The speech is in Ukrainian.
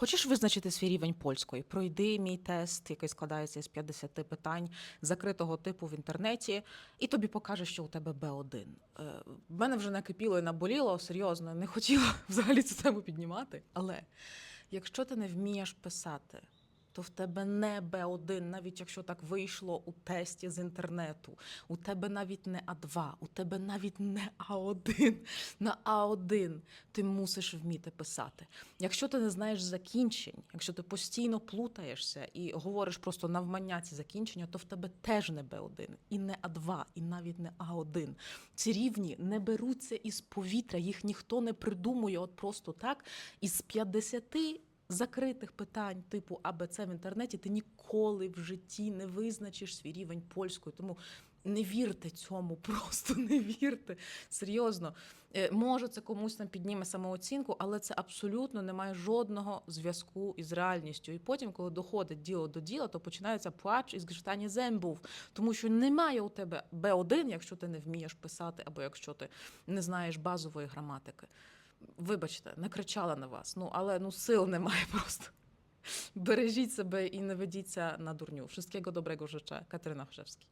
Хочеш визначити свій рівень польської? Пройди мій тест, який складається з 50 питань закритого типу в інтернеті, і тобі покаже, що у тебе Б1. Е, мене вже накипіло і наболіло, серйозно, не хотіла взагалі цю тему піднімати. Але якщо ти не вмієш писати, то в тебе не Б1, навіть якщо так вийшло у тесті з інтернету. У тебе навіть не А2, у тебе навіть не А1. На А1 ти мусиш вміти писати. Якщо ти не знаєш закінчень, якщо ти постійно плутаєшся і говориш просто навмання ці закінчення, то в тебе теж не Б1, і не А2, і навіть не А1. Ці рівні не беруться із повітря, їх ніхто не придумує от просто так. Із 50 закритих питань типу АБЦ в інтернеті ти ніколи в житті не визначиш свій рівень польської. Тому не вірте цьому, просто не вірте. Серйозно. Е, Може, це комусь там підніме самооцінку, але це абсолютно не має жодного зв'язку із реальністю. І потім, коли доходить діло до діла, то починається плач із гштані зембув, тому що немає у тебе Б1, якщо ти не вмієш писати, або якщо ти не знаєш базової граматики. Вибачте, накричала на вас. Ну але ну сил немає просто. Бережіть себе і не ведіться на дурню. Wszystkiego dobrego życzę. Kateryna Chrzewski.